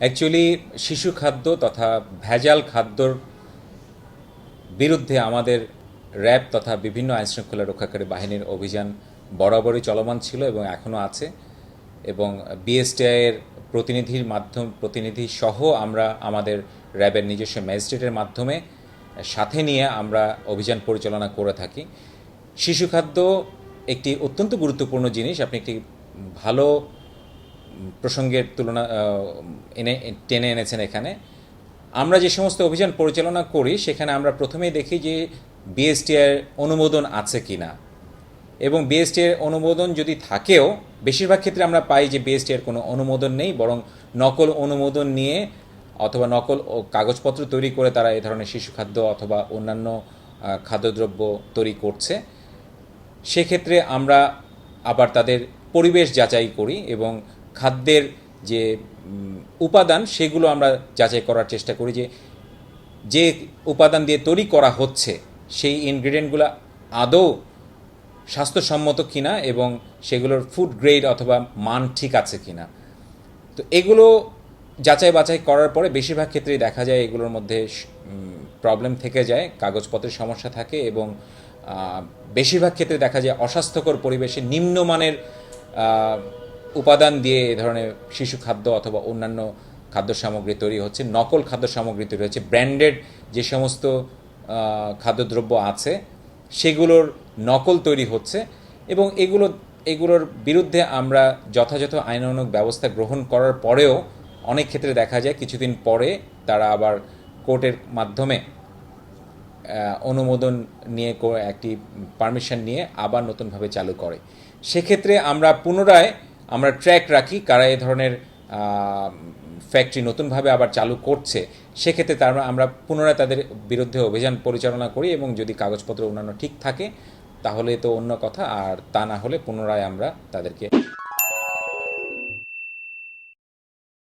Actually শিশু খাদ্য তথা ভেজাল খাদ্যর বিরুদ্ধে আমাদের র্যাব তথা বিভিন্ন আইনশৃঙ্খলা রক্ষাকারী বাহিনীর অভিযান বরাবরই চলমান ছিল এবং এখনও আছে। এবং বিএসটিআইয়ের প্রতিনিধির মাধ্যম, প্রতিনিধি সহ আমরা আমাদের র্যাবের নিজস্ব ম্যাজিস্ট্রেটের মাধ্যমে সাথে নিয়ে আমরা অভিযান পরিচালনা করে থাকি। শিশু খাদ্য একটি অত্যন্ত গুরুত্বপূর্ণ জিনিস। আপনি একটি ভালো প্রসঙ্গের তুলনা এনে, টেনে এনেছেন এখানে। আমরা যে সমস্ত অভিযান পরিচালনা করি, সেখানে আমরা প্রথমেই দেখি যে বিএসটিআর অনুমোদন আছে কি না এবং বিএসটিআর অনুমোদন যদি থাকেও, বেশিরভাগ ক্ষেত্রে আমরা পাই যে বিএসটিআর কোনো অনুমোদন নেই, বরং নকল অনুমোদন নিয়ে অথবা নকল কাগজপত্র তৈরি করে তারা এ ধরনের শিশু খাদ্য অথবা অন্যান্য খাদ্যদ্রব্য তৈরি করছে। সেক্ষেত্রে আমরা আবার তাদের পরিবেশ যাচাই করি এবং খাদ্যের যে উপাদান, সেগুলো আমরা যাচাই করার চেষ্টা করি যে যে উপাদান দিয়ে তৈরি করা হচ্ছে, সেই ইনগ্রিডিয়েন্টগুলো আদৌ স্বাস্থ্যসম্মত কিনা এবং সেগুলোর ফুড গ্রেড অথবা মান ঠিক আছে কিনা। তো এগুলো যাচাই বাছাই করার পরে বেশিরভাগ ক্ষেত্রেই দেখা যায় এগুলোর মধ্যে প্রবলেম থেকে যায়, কাগজপত্রের সমস্যা থাকে এবং বেশিরভাগ ক্ষেত্রে দেখা যায় অস্বাস্থ্যকর পরিবেশে নিম্নমানের উপাদান দিয়ে এ ধরনের শিশু খাদ্য অথবা অন্যান্য খাদ্য সামগ্রী তৈরি হচ্ছে, নকল খাদ্য সামগ্রী তৈরি হচ্ছে, ব্র্যান্ডেড যে সমস্ত খাদ্যদ্রব্য আছে, সেগুলোর নকল তৈরি হচ্ছে এবং এগুলো, এগুলোর বিরুদ্ধে আমরা যথাযথ আইনানুগ ব্যবস্থা গ্রহণ করার পরেও অনেক ক্ষেত্রে দেখা যায় কিছুদিন পরে তারা আবার কোর্টের মাধ্যমে অনুমোদন নিয়ে একটি পারমিশন নিয়ে আবার নতুনভাবে চালু করে। সেক্ষেত্রে আমরা পুনরায় আমরা ট্র্যাক রাখি কারা এ ধরনের ফ্যাক্টরি নতুনভাবে আবার চালু করছে, সেক্ষেত্রে তার আমরা পুনরায় তাদের বিরুদ্ধে অভিযান পরিচালনা করি এবং যদি কাগজপত্র অন্যান্য ঠিক থাকে, তাহলে তো অন্য কথা, আর তা না হলে পুনরায় আমরা তাদেরকে